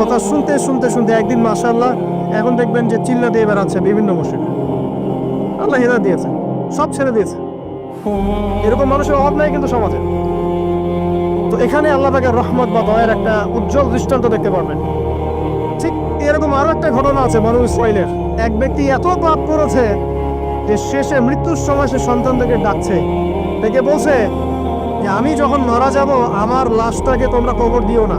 কথা শুনতে শুনতে শুনতে একদিন, মাশাআল্লাহ, এখন দেখবেন যে চিল্লা দিয়ে বেড়াচ্ছে বিভিন্ন মসজিদে। আল্লাহ হেদা দিয়েছে, সব ছেড়ে দিয়েছে। এরকম মানুষের অভাব নাই কিন্তু সমাজে। তো এখানে আল্লাহ পাকের রহমত বা দয়ের একটা উজ্জ্বল দৃষ্টান্ত দেখতে পারবেন। ঠিক এরকম আরও একটা ঘটনা আছে মানুষ ইসরায়েলের এক ব্যক্তি এত পাপ করেছে যে শেষে মৃত্যুর সময় সে সন্তানদেরকে ডাকছে। ডেকে বলছে যে, আমি যখন মারা যাব, আমার লাশটাকে তোমরা কবর দিও না।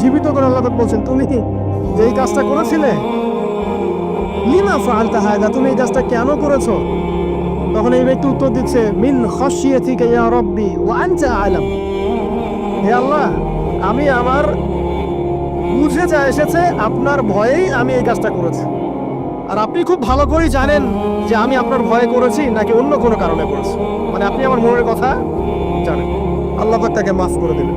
জীবিত করে আল্লাহ বলছেন, তুমি যে এই কাজটা করেছিলে, লিমা ফালতা হায়দা তুমি এই কাজটা কেন করেছ? তখন এই ব্যক্তি উত্তর দিচ্ছে, মিন খসিয়াতিকা ইয়া রব্বি ওয়া আনতা আলাম। হে আল্লাহ, আমি আমার বুঝে যা এসেছে, আপনার ভয়েই আমি এই কাজটা করেছি। আর আপনি খুব ভালো করেই জানেন যে আমি আপনার ভয়ে করেছি, নাকি অন্য কোনো কারণে করেছি। মানে আপনি আমার মনের কথা জানেন। আল্লাহ তাকে মাফ করে দিলেন।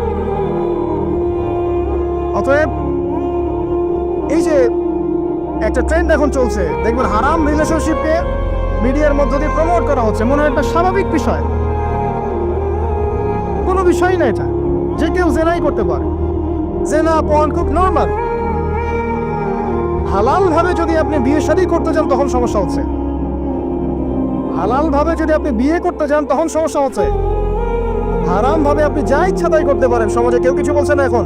অতএব এই যে একটা ট্রেন্ড এখন চলছে, দেখবেন হারাম রিলেশনশিপকে মিডিয়ার মধ্য দিয়ে প্রমোট করা হচ্ছে, মনে হয় একটা স্বাভাবিক বিষয়। কোনো বিষয় না এটা, যে কেউ জেনাই করতে পারে। জেনা পণ খুব নর্মাল হালাল ভাবে যদি আপনি বিয়ে শাদী করতে চান তখন সমস্যা হচ্ছে। হালাল ভাবে যদি আপনি বিয়ে করতে চান তখন সমস্যা হচ্ছে। হারাম ভাবে আপনি যা ইচ্ছা তাই করতে পারেন, সমাজে কেউ কিছু বলছে না এখন।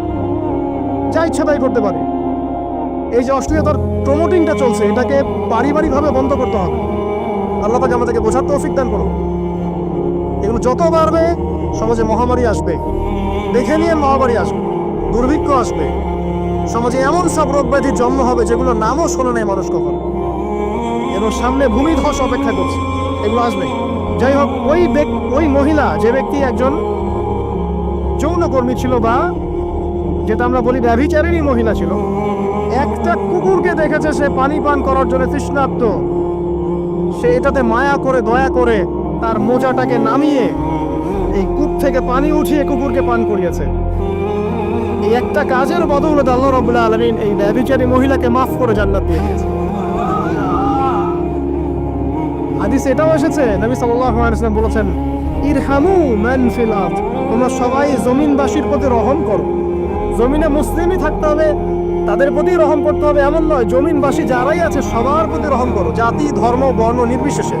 যা ইচ্ছা তাই করতে পারে। এই যে অশ্লীলতার প্রমোটিংটা চলছে, এটাকে পারিবারিকভাবে বন্ধ করতে হবে। আল্লাহ পাকে আমাদেরকে বোঝার তৌফিক দান করো এগুলো যত বাড়বে, সমাজে মহামারী আসবে। দেখে নিয়ে মহামারী আসবে। দুর্ভিক্ষ আসবে। সমাজে এমন সব রোগ ব্যাধির জন্ম হবে যেগুলো নামও শোনে নাই মানুষ কখন। এবং সামনে ভূমিধস অপেক্ষা করছে। এগুলো আসবে। যাই হোক, ওই ওই মহিলা, যে ব্যক্তি একজন যৌনকর্মী ছিল বা যেটা আমরা বলি ব্যভিচারিণী মহিলা ছিল। একটা কুকুরকে দেখেছে সে পানি পান করার জন্য তৃষ্ণার্ত। সে এটাতে মায়া করে, দয়া করে তার মোজাটাকে নামিয়ে এই কূপ থেকে পানি উঠিয়ে কুকুরকে পান করিয়েছে। এই একটা কাজের বদৌলতে আল্লাহ রবুল্লাহ আলমিন এই ব্যভিচারী মহিলাকে মাফ করে জান্নাত দিয়ে দিয়েছে। হাদিস এটাও এসেছে, নবী আলাইহি বলেছেন, ইরহামু মান ফিল তোমরা সবাই জমিনবাসীর প্রতি রহম করো। জমিনে মুসলিমই থাকতে হবে, তাদের প্রতি রহম করতে হবে। এমন নয়, জমিনবাসী যারাই আছে, সবার প্রতি রহম করো। জাতি, ধর্ম, বর্ণ নির্বিশেষে।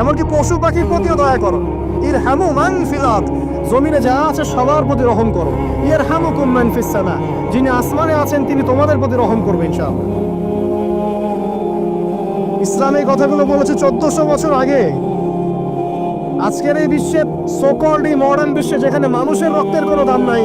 এমনকি পশু পাখির প্রতিও দয়া করো। ইরহামু মান ফিলাত জমিনে যা আছে, সবার প্রতি রহম করো। ইরহামুকুম মান ফিস সামা। যিনি আসমানে আছেন, তিনি তোমাদের প্রতি রহম করবেন ইনশাআল্লাহ। ইসলাম এই কথাগুলো বলেছে চোদ্দশো বছর আগে। আজকের এই বিশ্বে সোকল্ড এই মডার্ন বিশ্বে যেখানে মানুষের রক্তের কোনো দাম নাই।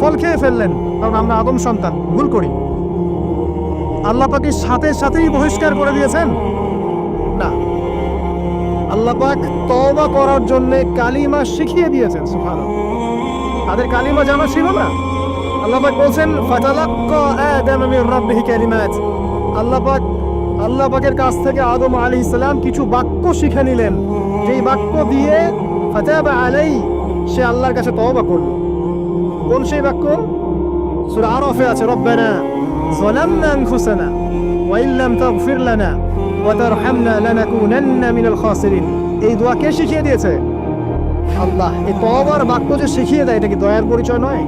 ফল খেয়ে ফেললেন, কারণ আমরা আদম সন্তান, ভুল করি। আল্লাহ পাকে সাথে সাথেই বহিষ্কার করে দিয়েছেন? না। আল্লাহ পাক তওবা করার জন্য কালিমা শিখিয়ে দিয়েছেন, সুবহানাল্লাহ। তাদের কালিমা জানা ছিল না। আল্লাহ পাক বলছেন, ফাতালাক্কা আদম মির রাব্বিহি কালিমাত। আল্লাহ পাক, আল্লাহ পাকের কাছ থেকে আদম আলাইহিস ইসলাম কিছু বাক্য শিখে নিলেন। যেই বাক্য দিয়ে ফাতাবা আলাই সে আল্লাহর কাছে তওবা করল। কোন সেই বাক্য? সূরা আরাফে আছে, রব্বানা আনফুসানা ওয়া ইল্লাম তাগফির লানা ওয়া তারহামনা লানাকুনান্না মিনাল খাসিরিন। এই দোয়া কে শিখিয়ে দিয়েছে? আল্লাহ। এই তওবার বাক্য যে শিখিয়ে দেয়, এটা কি দয়ার পরিচয় নয়?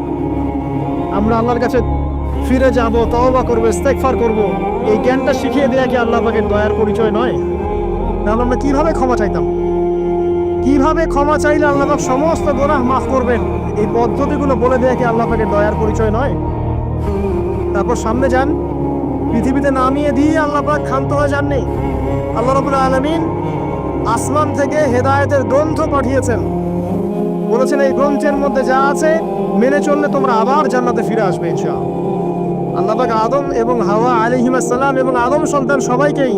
আমরা আল্লাহর কাছে ফিরে যাব, তওবা করব, ইস্তেগফার করব। এই জ্ঞানটা শিখিয়ে দেয়া কি আল্লাহ পাকের দয়ার পরিচয় নয়? তাহলে আমরা কীভাবে ক্ষমা চাইতাম? কীভাবে ক্ষমা চাইলে আল্লাহ পাক সমস্ত গোনাহ মাফ করবেন? এই পদ্ধতিগুলো বলে দেয়া কি আল্লাহ পাকের দয়ার পরিচয় নয়? তারপর সামনে যান। পৃথিবীতে নামিয়ে দিয়ে আল্লাহ পাক ক্ষান্ত হয়ে যাননি। আল্লাহ রাব্বুল আলামিন আসমান থেকে হেদায়েতের গ্রন্থ পাঠিয়েছেন। বলেছেন, এই গ্রন্থের মধ্যে যা আছে, মেনে চললে তোমরা আবার জান্নাতে ফিরে আসবে ইনশাআল্লাহ। আল্লাহ পাক আদম এবং হাওয়া আলাইহিমাসসালাম এবং আদম সন্তান সবাইকেই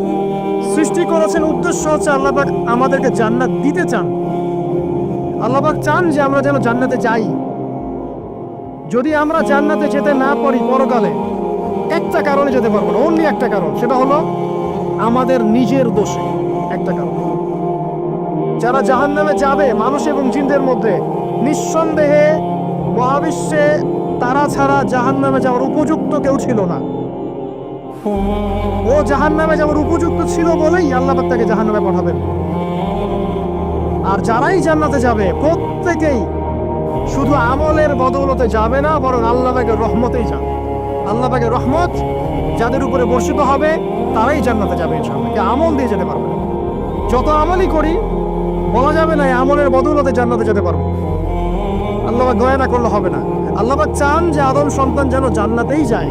সৃষ্টি করেছেন উদ্দেশ্য হচ্ছে আল্লাহবাক আমাদেরকে জান্নাত দিতে চান। আল্লাহবাক চান যে আমরা যেন জান্নাতে যাই। যদি আমরা জান্নাতে যেতে না পারি পরকালে, একটা কারণে যেতে পারব না অনলি একটা কারণ, সেটা হলো আমাদের নিজের দোষে একটা কারণ। যারা জাহান্নামে যাবে, মানুষ এবং জিনদের মধ্যে, নিঃসন্দেহে মহাবিশ্বে তারা ছাড়া জাহান্নামে যাওয়ার উপযুক্ত কেউ ছিল না। ও জাহান্নামে যাওয়ার উপযুক্ত ছিল বলেই আল্লাহ পাক তাকে জাহান্নামে পাঠাবেন। আর যারাই জান্নাতে যাবে, প্রত্যেকেই শুধু আমলের বদৌলতে যাবে না, বরং আল্লাহ পাকের রহমতেই যাবে। আল্লাহ পাকের রহমত যাদের উপরে বর্ষিত হবে, তারাই জান্নাতে যাবে ইনশাআল্লাহ। আমল দিয়ে যেতে পারবে যত আমলই করি, বলা যাবে না আমলের বদৌলতে জান্নাতে যেতে পারব। আল্লাহ পাক দয়া না করলে হবে না। আল্লাহ চান যে আদম সন্তান যেন জান্নাতেই যায়।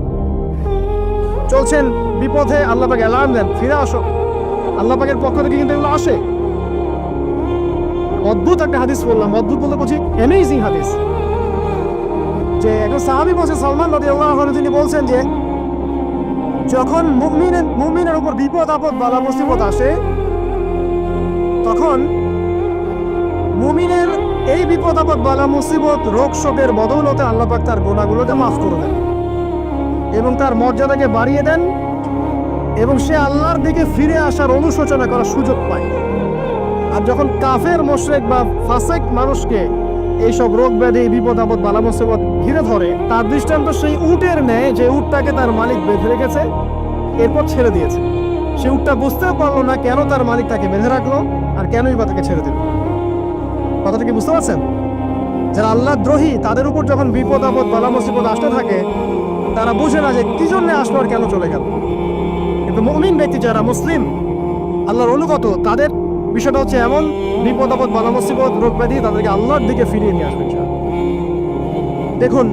চলছেন বিপথে আল্লাহ পাকে অ্যালার্ম দেন, ফিরে আসো। আল্লাহ পাকের পক্ষ থেকে কিন্তু এগুলো আসে। অদ্ভুত একটা হাদিস বললাম, অদ্ভুত বলতে বলছি অ্যামেজিং হাদিস। যে একজন সাহাবি বলছে, সালমান নদী আল্লাহ তিনি বলছেন যে, যখন মুমিনের মুমিনের উপর বিপদ, আপদ, বালা, মুসিবত আসে, তখন মুমিনের এই বিপদ, আপদ, বালা, মুসিবত, রোগ, শোকের বদৌলতে আল্লাহ পাক তার গোনাগুলোকে মাফ করে দেন। এবং তার মর্যাদাকে বাড়িয়ে দেন এবং সে আল্লাহর দিকে ফিরে আসার অনুশোচনা করার সুযোগ পায়। আর যখন কাফের, মোশরেক বা ফাসেক মানুষকে এইসব রোগ ব্যাধি, বিপদ আপদ, বালা মুসিবত ঘিরে ধরে, তার দৃষ্টান্ত সেই উটের নেয় যে উটটাকে তার মালিক বেঁধে রেখেছে, এরপর ছেড়ে দিয়েছে। সে উটটা বুঝতেও পারল না কেন তার মালিক তাকে বেঁধে রাখল আর কেনই বা তাকে ছেড়ে দিল। কথাটা কি বুঝতে পারছেন? যারা আল্লাহ দ্রোহী, তাদের উপর যখন বিপদ, আপদ, বালা মুসিবত আসতে থাকে তারা বুঝে না যে কি জন্য আসলো আর কেন চলে গেল। কিন্তু মমিন ব্যক্তি যারা মুসলিম, আল্লাহর অনুগত, তাদের বিষয়টা হচ্ছে এমন, বিপদ আপদ, বালা মুসিবত, রোগ ব্যাধি তাদেরকে আল্লাহর দিকে ফিরিয়ে নিয়ে আসবে দেখুন,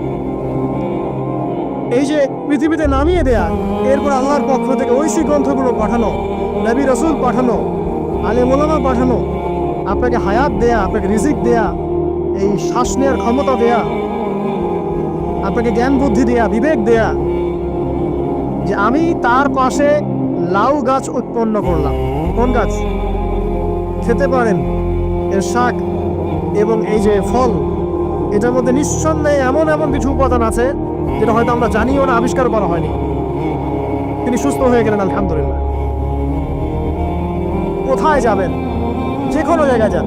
এই যে পৃথিবীতে নামিয়ে দেয়া, এরপর আল্লাহর পক্ষ থেকে ঐশী গ্রন্থগুলো পাঠানো, নবী রসুল পাঠানো, আলে মোলামা পাঠানো, আপনাকে হায়াত দেয়া, আপনাকে রিজিক দেয়া, এই শ্বাস নেওয়ার ক্ষমতা দেয়া আপনাকে জ্ঞান বুদ্ধি দেয়া, বিবেক দেয়া, যে আমি তার পাশে লাউ গাছ উৎপন্ন করলাম। কোন গাছ? খেতে পারেন, এর শাক এবং এই যে ফল, এটার মধ্যে নিঃসন্দেহে এমন এমন কিছু উপাদান আছে, যেটা হয়তো আমরা জানিও না, আবিষ্কার করা হয়নি। তিনি সুস্থ হয়ে গেলেন, আলহামদুলিল্লাহ। কোথায় যাবেন? যে কোনো জায়গায় যান।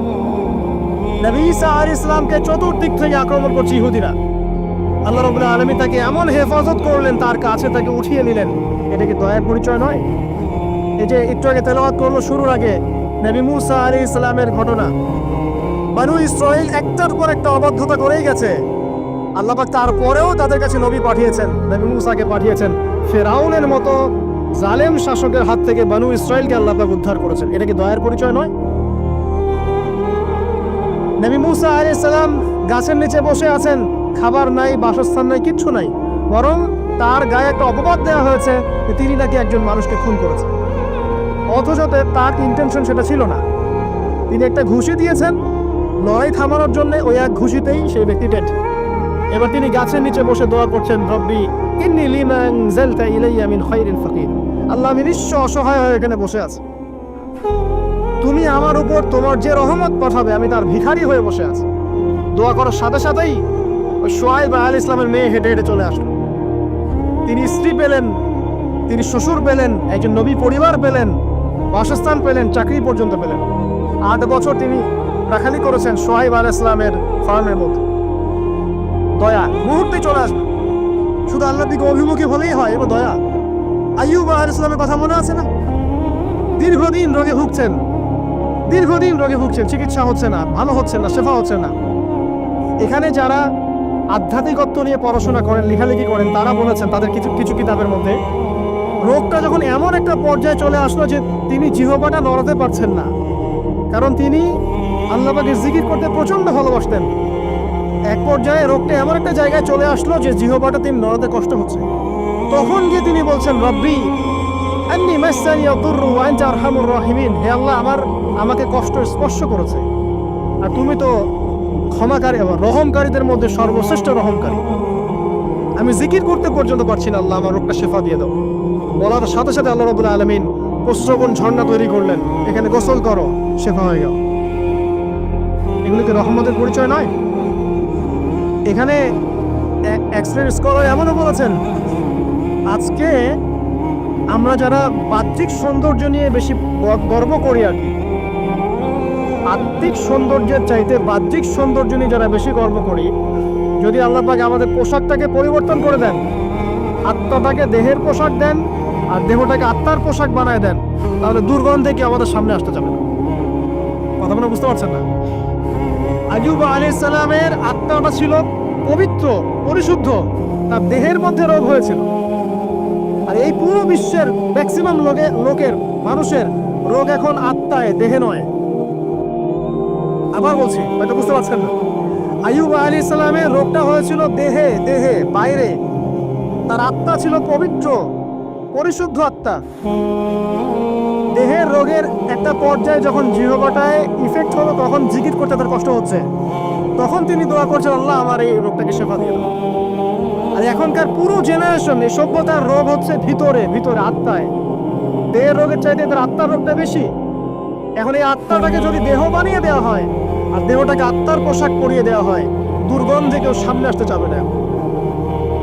নবী আর ইসলামকে চতুর্দিক থেকে আক্রমণ করছে ইহুদিরা। আল্লাহ রবুল্লাহ আলমী তাকে এমন হেফাজত করলেন, তার কাছে তাকে উঠিয়ে নিলেন। এটা কি দয়ার পরিচয় নয়? এই যে একটু আগে তেলাওয়াত করল শুরুর আগে, নবী মুসা আলী ইসলামের ঘটনা। বানু ইসরায়েল একটার পর একটা অবাধ্যতা করেই গেছে। আল্লাহ পাক তারপরেও তাদের কাছে নবী পাঠিয়েছেন, নবী মুসাকে পাঠিয়েছেন। ফেরাউনের মতো জালেম শাসকের হাত থেকে বানু ইসরায়েলকে আল্লাপাক উদ্ধার করেছেন। এটা কি দয়ার পরিচয় নয়? নবী মুসা সালাম গাছের নিচে বসে আছেন খাবার নাই, বাসস্থান নাই, কিচ্ছু নাই। বরং তার গায়ে একটা অপবাদ দেওয়া হয়েছে যে তিনি নাকি একজন মানুষকে খুন করেছেন। অথচ তার ইন্টেনশন সেটা ছিল না। তিনি একটা ঘুষি দিয়েছেন, লড়াই থামানোর জন্য ওই এক ঘুষিতেই সেই ব্যক্তি ডেড এবার তিনি গাছের নিচে বসে দোয়া করছেন, রব্বি, ইন্নি লিমান জালতা ইলাইয়া মিন খাইরিন ফাকির। আল্লাহ আমি নিঃস্ব অসহায় হয়ে এখানে বসে আছি। তুমি আমার উপর তোমার যে রহমত পাঠাবে, আমি তার ভিখারি হয়ে বসে আছি। দোয়া করার সাথে সাথেই ওই সোয়াইব আল ইসলামের মেয়ে হেঁটে হেঁটে চলে আসলো। তিনি স্ত্রী পেলেন, তিনি শ্বশুর পেলেন, একজন নবী পরিবার পেলেন, বাসস্থান পেলেন, চাকরি পর্যন্ত পেলেন। আট বছর তিনি রাখালি করেছেন সোহাইব আল ইসলামের ফার্মের মধ্যে। দয়া, মুহূর্তে চলে আসবে। শুধু আল্লাহর দিকে অভিমুখী হলেই হয়, এবার দয়া। আইয়ুব আল ইসলামের কথা মনে আছে না? দীর্ঘদিন রোগে ভুগছেন। দীর্ঘদিন রোগে ভুগছেন, চিকিৎসা হচ্ছে না, ভালো হচ্ছে না, শেফা হচ্ছে না। এখানে যারা আধ্যাত্মিকত্ব নিয়ে পড়াশোনা করেন, লেখালেখি করেন, তারা বলেছেন তাদের কিছু কিছু কিতাবের মধ্যে, রোগটা যখন এমন একটা পর্যায়ে চলে আসলো যে তিনি জিহবাটা নড়াতে পারছেন না। কারণ তিনি আল্লাহকে জিকির করতে প্রচণ্ড ভালোবাসতেন। এক পর্যায়ে রোগটা এমন একটা জায়গায় চলে আসলো যে জিহবাটা তিনি নড়াতে কষ্ট হচ্ছে। তখন গিয়ে তিনি বলছেন, রব্বি, আন্নি মাসানি ওয়া আনতা আরহামুর রাহিমিন। হে আল্লাহ, আমার, আমাকে কষ্ট স্পর্শ করেছে। আর তুমি তো ক্ষমাকারী এবং রহমকারীদের মধ্যে সর্বশ্রেষ্ঠ রহমকারী। আমি জিকির করতে পর্যন্ত পারছি না, আল্লাহ আমার রোগটা শেফা দিয়ে দাও। বলার সাথে সাথে আল্লাহ রবুল্লাহ আলমিন প্রশ্রবণ ঝর্ণা তৈরি করলেন। এখানে গোসল করো, শেফা হয়ে গেল এগুলো কি রহমতের পরিচয় নয়? এখানে এক্সরে স্কলার এমনও বলেছেন, আজকে আমরা যারা বাহ্যিক সৌন্দর্য নিয়ে বেশি গর্ব করি আর কি আত্মিক সৌন্দর্যের চাইতে বাহ্যিক সৌন্দর্য নিয়ে যারা বেশি গর্ব করি, যদি আল্লাহ পাক আমাদের পোশাকটাকে পরিবর্তন করে দেন, আত্মাটাকে দেহের পোশাক দেন, আর দেহটাকে আত্মার পোশাক বানায় দেন, তাহলে দুর্গন্ধে কি আমাদের সামনে আসতে যাবে কথা মনে বুঝতে পারছেন না? আজুব আলী সালামের আত্মাটা ছিল পবিত্র, পরিশুদ্ধ, তার দেহের মধ্যে রোগ হয়েছিল। আর এই পুরো বিশ্বের ম্যাক্সিমাম লোকে, লোকের, মানুষের রোগ এখন আত্মায়, দেহে নয়। আবার বলছি, হয়তো বুঝতে পারছেন না। আইয়ুব আলী ইসলামের রোগটা হয়েছিল দেহে দেহে, বাইরে। তার আত্মা ছিল পবিত্র, পরিশুদ্ধ আত্মা। দেহের রোগের একটা পর্যায়ে যখন জিহবাটায় ইফেক্ট হলো তখন জিকির করতে তার কষ্ট হচ্ছে। তখন তিনি দোয়া করছেন, আল্লাহ আমার এই রোগটাকে শেফা দিয়ে আর এখনকার পুরো জেনারেশন এই সভ্যতার রোগ হচ্ছে ভিতরে ভিতরে, আত্মায়। দেহের রোগের চাইতে তার আত্মার রোগটা বেশি। এখন এই আত্মাটাকে যদি দেহ বানিয়ে দেওয়া হয় আর দেহটাকে আত্মার পোশাক পরিয়ে দেওয়া হয়। দুর্গন্ধে কেউ সামনে আসতে চাবে না।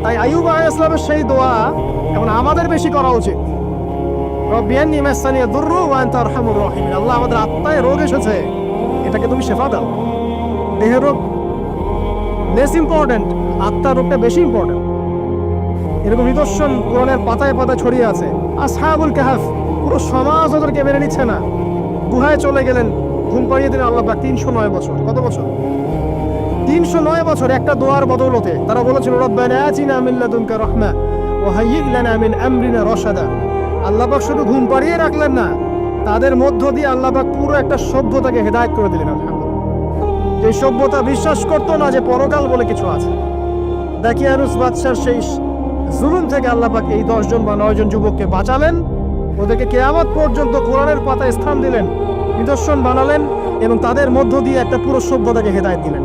তাই আইয়ুব আলাইহিসসালামের সেই দোয়া এখন আমাদের বেশি করা উচিত। রব্বিয়ান্নি মাসানিয়া দুররু ওয়া আনতা আরহামুর রাহিমিন। আল্লাহ আমাদের আত্মায় রোগ এসেছে, এটাকে তুমি শেফা দাও। দেহের রোগ লেস ইম্পর্টেন্ট আত্মার রোগটা বেশি ইম্পর্টেন্ট এরকম নিদর্শন কোরআনের পাতায় পাতায় ছড়িয়ে আছে। আসহাবুল কাহাফ, পুরো সমাজ ওদেরকে মেনে নিচ্ছে না। গুহায় চলে গেলেন ঘুম পাড়িয়ে দিলেন আল্লাহ তিনশো নয় বছর। কত বছর? তিনশো নয় বছর একটা দোয়ার বদৌলতে তারা বলেছিল, রব্বানা আতিনা মিন লাদুনকা রাহমা ওয়া হাইয়্যিব লানা মিন আমরিনা রশাদা। আল্লাহ পাক শুধু ঘুম পাড়িয়ে রাখলেন না, তাদের মধ্য দিয়ে আল্লাহ পাক পুরো একটা সভ্যতাকে হেদায়েত করে দিলেন যে সভ্যতা বিশ্বাস করতো না যে পরকাল বলে কিছু আছে। দাকিয়ানুস বাদশার সেই জুলুম থেকে আল্লাহ পাক এই দশজন বা নয়জন যুবককে বাঁচালেন। ওদেরকে কেয়ামত পর্যন্ত কোরআনের পাতায় স্থান দিলেন। নিদর্শন বানালেন এবং তাদের মধ্য দিয়ে একটা পুরো সভ্যতাকে হেদায়েত দিলেন।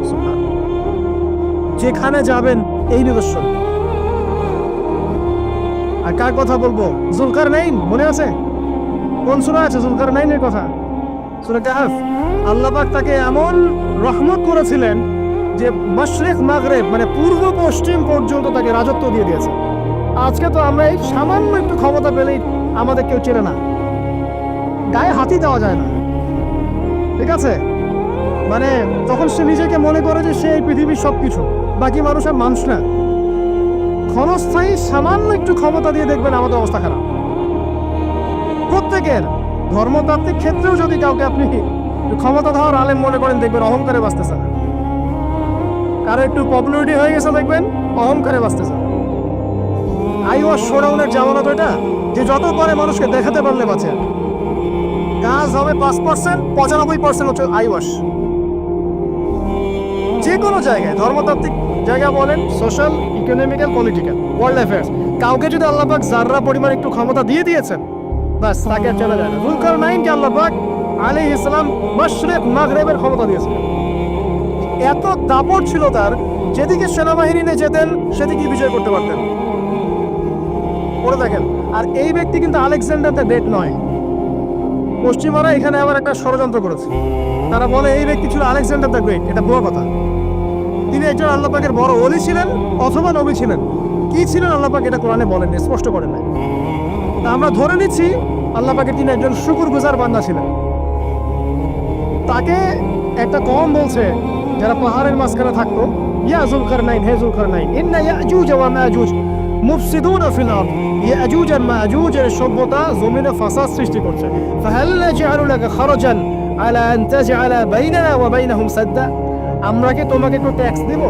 যেখানে যাবেন এই নিদর্শন। আর কার কথা বলব? জুলকার নাইন মনে আছে? কোন সুরা আছে? জুলকার নাইনের কথা? সুরা কাহাফ। তাকে এমন রহমত করেছিলেন যে মশরেক, মাগরেব মানে পূর্ব পশ্চিম পর্যন্ত তাকে রাজত্ব দিয়ে দিয়েছে। আজকে তো আমরা এই সামান্য একটু ক্ষমতা পেলেই আমাদের কেউ চেনে না। গায়ে হাতি দেওয়া যায় না। ঠিক আছে? মানে তখন সে নিজেকে মনে করে যে সে এই পৃথিবীর সব কিছু বাকি মানুষ আর মানুষ না। ক্ষণস্থায়ী সামান্য একটু ক্ষমতা দিয়ে দেখবেন আমাদের অবস্থা খারাপ। প্রত্যেকের ধর্মতাত্ত্বিক ক্ষেত্রেও যদি কাউকে আপনি ক্ষমতা ধর আলেম মনে করেন, দেখবেন অহংকারে বাঁচতেছে। না কারও একটু পপুলারিটি হয়ে গেছে, দেখবেন অহংকারে বাঁচতেছে। আইওয়াস শোডাউনের জামানা তো এটা যে যত পারে মানুষকে দেখাতে পারলে বাঁচে। কাজ হবে পাঁচ পার্সেন্ট পঁচানব্বই পার্সেন্ট হচ্ছে আইওয়াস। যে কোনো জায়গায়, ধর্মতাত্ত্বিক জায়গা বলেন, social, economical, political, world affairs, কাউকে যদি আল্লাহ পাক জাররা পরিমাণ একটু ক্ষমতা দিয়ে দিয়েছেন বাস তাকে আর চলে যায় না। জুলকার নাইনকে আল্লাহ পাক আলী ইসলাম মশরেক, মাগরেবের ক্ষমতা দিয়েছিলেন। এত দাপট ছিল তার, যেদিকে সেনাবাহিনী নিয়ে যেতেন সেদিকে বিজয় করতে পারতেন। পড়ে দেখেন, আর এই ব্যক্তি কিন্তু আলেকজান্ডার দ্য গ্রেট নয়। পশ্চিমারা এখানে আবার একটা ষড়যন্ত্র করেছে। তারা বলে, এই ব্যক্তি ছিল আলেকজান্ডার দ্য গ্রেট, এটা ভুয়া কথা। তিনি একজন আল্লাহ পাকের বড় অলি ছিলেন অথবা নবী ছিলেন। কি ছিলেন আল্লাহ পাক এটা কোরআনে বলেননি, স্পষ্ট করেন নাই। তা আমরা ধরে নিচ্ছি, আল্লাহ পাকের তিনি একজন শুকুর গুজার বান্দা ছিলেন। তাকে একটা কম বলছে, যারা পাহাড়ের মাঝখানে থাকতো, ইয়া জুলকার নাইন হে জুলকার নাইন ইন্না ইয়াজুজ ওয়া মাজুজ মুফসিদুন ফিল আরদ ইয়াজুজ আর মাজুজ এর সভ্যতা জমিনে ফাসাদ সৃষ্টি করছে ফাহাল নাজআলু লাকা খারাজান আলা আন তাজআলা বাইনানা ওয়া বাইনাহুম সাদ্দা আমরা কি তোমাকে একটু ট্যাক্স দিব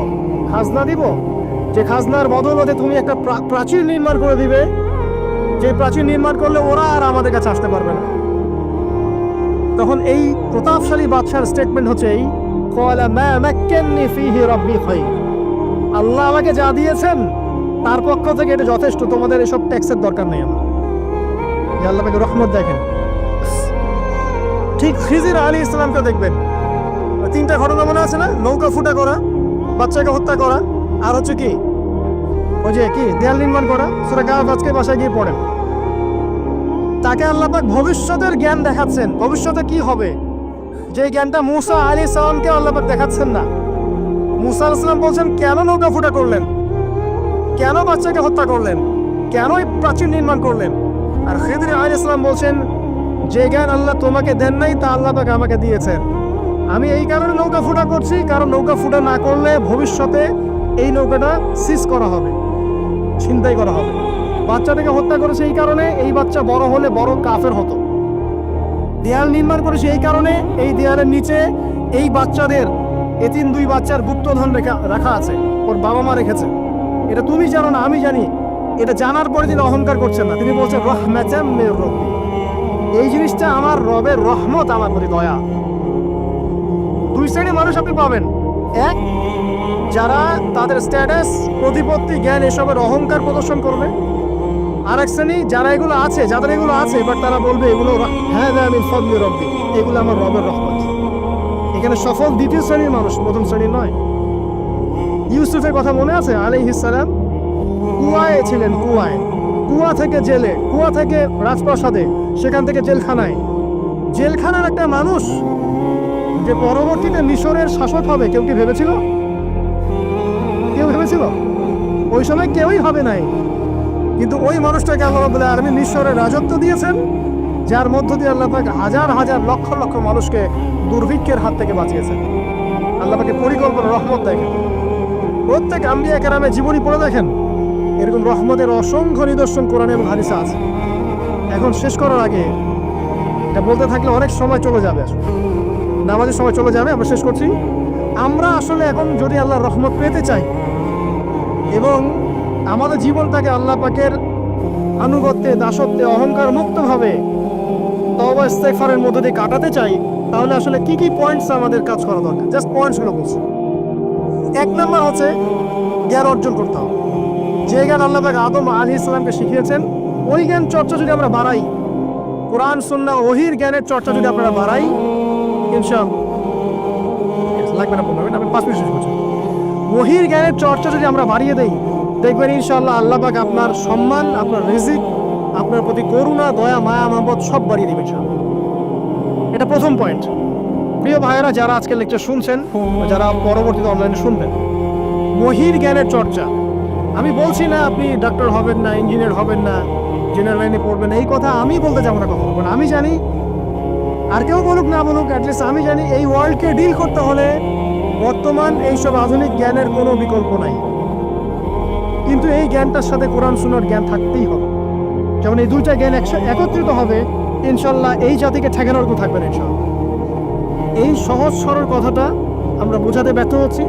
খাজনা দিব যে খাজনার বদলতে তুমি একটা প্রা- প্রাচীর নির্মাণ করে দিবে, যে প্রাচীর নির্মাণ করলে ওরা আর আমাদের কাছে আসতে পারবে না। তখন এই প্রতাপশালী বাদশার স্টেটমেন্ট হচ্ছে এই "ক্বালা মা মাক্কান্নি ফীহি রাব্বি খায়র।" আল্লাহ আমাকে যা দিয়েছেন তার পক্ষ থেকে এটা যথেষ্ট, তোমাদের এসব ট্যাক্সের দরকার নেই আমার। আল্লাহ রহমত দেখেন। ঠিক খিজির আলী ইসলামকে দেখবেন। তিনটা ঘটনা মনে আছে না? নৌকা ফুটা করা, বাচ্চাকে হত্যা করা, আর হচ্ছে কি? ওই যে কি? দেয়াল নির্মাণ করা সেটা গাছ আজকে বাসায় গিয়ে পড়েন। তাকে আল্লাপাক ভবিষ্যতের জ্ঞান দেখাচ্ছেন। ভবিষ্যতে কি হবে? যে জ্ঞানটা মুসা আলী সালামকে আল্লাপাক দেখাচ্ছেন না। মুসা আলাইসালাম বলছেন, কেন নৌকা ফুটা করলেন? কেন বাচ্চাকে হত্যা করলেন? কেন এই প্রাচীর নির্মাণ করলেন? আর খেদির আল ইসলাম বলছেন, যে জ্ঞান আল্লাহ তোমাকে দেন নাই, তা আল্লাহ তাকে আমাকে দিয়েছেন। আমি এই কারণে নৌকা ফুটা করছি, কারণ নৌকা ফুটা না করলে ভবিষ্যতে এই নৌকাটা সিজ করা হবে, ছিনতাই করা হবে। বাচ্চাটাকে হত্যা করেছে এই কারণে, এই বাচ্চা বড় হলে বড় কাফের হতো। দেয়াল নির্মাণ করেছে এই কারণে, এই দেয়ালের নিচে এই বাচ্চাদের, এতিম দুই বাচ্চার গুপ্তধন রেখা, রাখা আছে, ওর বাবা মা রেখেছে। এটা তুমি জানো না, আমি জানি। এটা জানার পরে তিনি অহংকার করছেন না। তিনি বলছেন রহমাচাম মেয়ের রব্বি। এই জিনিসটা আমার রবের রহমত আমার প্রতি দয়া। দুই শ্রেণির মানুষ আপনি পাবেন। এক, যারা তাদের স্ট্যাটাস প্রতিপত্তি, জ্ঞান এসবের অহংকার প্রদর্শন করবে। আর এক শ্রেণি, যারা এগুলো আছে, যাদের এগুলো আছে, এবার তারা বলবে, এগুলো হ্যাঁ হ্যাঁ আমি ফদলি রব্বি। এগুলো আমার রবের রহমত। এখানে সফল দ্বিতীয় শ্রেণির মানুষ প্রথম শ্রেণির নয়। ইউসুফের কথা মনে আছে? আলাইহিস সালাম। কুয়ায় ছিলেন, কুয়ায়। কুয়া থেকে জেলে, কুয়া থেকে রাজপ্রাসাদে, সেখান থেকে জেলখানায়। জেলখানার একটা মানুষ যে পরবর্তীতে মিশরের শাসক হবে, কেউ কি ভেবেছিল? কেউ ভেবেছিল? ওই সময় কেউই হবে নাই। কিন্তু ওই মানুষটাকে আল্লাহ বলে আর্মি মিশরের রাজত্ব দিয়েছেন, যার মধ্য দিয়ে আল্লাহ পাক হাজার হাজার লক্ষ লক্ষ মানুষকে দুর্ভিক্ষের হাত থেকে বাঁচিয়েছেন। আল্লাহ পাকে পরিকল্পনা, রহমত দেখেন। প্রত্যেক আম্বিয়া কেরামে জীবনী পড়ে দেখেন। এরকম রহমতের অসংখ্য নিদর্শন কোরআন এবং হাদিসে আছে। এখন শেষ করার আগে এটা বলতে থাকলে অনেক সময় চলে যাবে আসলে। নামাজের সময় চলে যাবে, আমরা শেষ করছি। আমরা আসলে এখন যদি আল্লাহর রহমত পেতে চাই এবং আমাদের জীবনটাকে আল্লাহ পাকের আনুগত্যে, দাসত্বে, অহংকার মুক্তভাবে তবা ইস্তেগফারের মধ্যে দিয়ে কাটাতে চাই, তাহলে আসলে কি কি পয়েন্টস আমাদের কাজ করা দরকার? জাস্ট পয়েন্টসগুলো বলছি। এক নম্বর হচ্ছে জ্ঞান অর্জন করতে হবে। যে জ্ঞান আল্লাহ আদম আলী ইসলামকে শিখিয়েছেন, ওই জ্ঞান চর্চা যদি আমরা বাড়াই, কোরআন, সুন্না, ওহির জ্ঞানের চর্চা যদি আপনারা বাড়াই ইনশাল লাগবে না পনেরো পাঁচ মিনিট শেষ করছি ওহির জ্ঞানের চর্চা যদি আমরা বাড়িয়ে দেই, দেখবেন ইনশাআল্লাহ আল্লাহ পাক আপনার সম্মান, আপনার রিজিক, আপনার প্রতি করুণা, দয়া, মায়া, মহব্বত সব বাড়িয়ে দেবে এটা প্রথম পয়েন্ট প্রিয় ভাইয়েরা, যারা আজকে লেকচার শুনছেন যারা পরবর্তীতে অনলাইনে শুনবেন মহির জ্ঞানের চর্চা। আমি বলছি না আপনি ডাক্তার হবেন না ইঞ্জিনিয়ার হবেন না জেনারেল লাইনে পড়বেন এই কথা আমি বলতে যাব না কখনো কারণ আমি জানি, আর কেউ বলুক না বলুক অ্যাটলিস্ট আমি জানি এই ওয়ার্ল্ডকে ডিল করতে হলে বর্তমান এইসব আধুনিক জ্ঞানের কোনো বিকল্প নাই। কিন্তু এই জ্ঞানটার সাথে কোরআন শোনার জ্ঞান থাকতেই হবে। যেমন এই দুইটা জ্ঞান একসা- একত্রিত হবে, ইনশাল্লাহ এই জাতিকে ঠেকানোর কেউ থাকবে না, ইনশাল্লাহ। এই সহজ সরল কথাটা আমরা বোঝাতে ব্যর্থ হচ্ছি,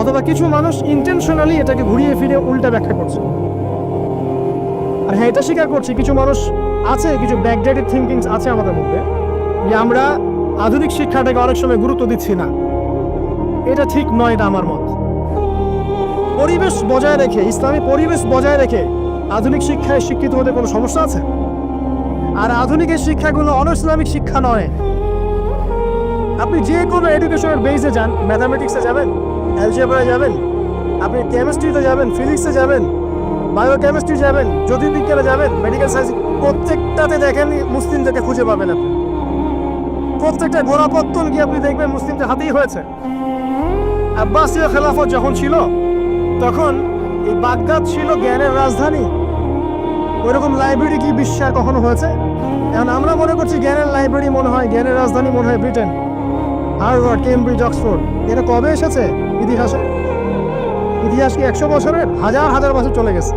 অথবা কিছু মানুষ ইন্টেনশনালি এটাকে ঘুরিয়ে ফিরে উল্টা ব্যাখ্যা করছে। আর হ্যাঁ এটা স্বীকার করছি, কিছু মানুষ আছে, কিছু ব্যাকডেটেড থিঙ্কিংস আছে আমাদের মধ্যে, যে আমরা আধুনিক শিক্ষাটাকে অনেক সময় গুরুত্ব দিচ্ছি না। এটা ঠিক নয় এটা আমার মত। পরিবেশ বজায় রেখে, ইসলামী পরিবেশ বজায় রেখে আধুনিক শিক্ষায় শিক্ষিত হতে কোনো সমস্যা আছে? আর আধুনিকের শিক্ষাগুলো অন ইসলামিক শিক্ষা নয় আপনি যে কোনো এডুকেশনের বেসে যান ম্যাথামেটিক্সে যাবেন অ্যালজেব্রায় যাবেন, আপনি কেমিস্ট্রিতে যাবেন ফিজিক্সে যাবেন বায়োকেমিস্ট্রি যাবেন, জ্যোতির্বিজ্ঞানে যাবেন মেডিকেল সায়েন্স প্রত্যেকটাতে দেখেন মুসলিমদেরকে খুঁজে পাবেন আপনি। প্রত্যেকটা গোড়াপত্তন গিয়ে আপনি দেখবেন মুসলিমদের হাতেই হয়েছে। আব্বাসীয় খেলাফত যখন ছিল, তখন এই বাগদাদ ছিল জ্ঞানের রাজধানী। ওইরকম লাইব্রেরি কি বিশ্বে আর কখনো হয়েছে? এখন আমরা মনে করছি জ্ঞানের লাইব্রেরি মনে হয়, জ্ঞানের রাজধানী মনে হয় ব্রিটেন। Harvard, Cambridge, Oxford. এটা কবে এসেছে ইতিহাসে? ইতিহাস কি একশো বছরের? হাজার হাজার বছর চলে গেছে।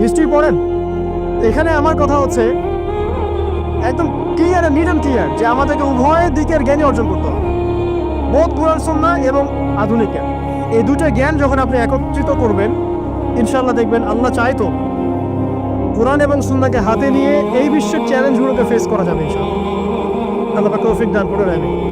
হিস্ট্রি পড়েন। এখানে আমার কথা হচ্ছে, একদম ক্লিয়ার নিট অ্যান্ড ক্লিয়ার যে আমাদেরকে উভয় দিকের জ্ঞানই অর্জন করতে হবে। বোধ কোরআন সন্না এবং আধুনিক জ্ঞান এই দুটো জ্ঞান যখন আপনি একত্রিত করবেন ইনশাল্লাহ দেখবেন আল্লাহ চাইতো কোরআন এবং সুন্নাকে হাতে নিয়ে এই বিশ্বের চ্যালেঞ্জগুলোকে ফেস করা যাবে ইনশাল্লাহ আল্লাহ তৌফিক দান করে দেবে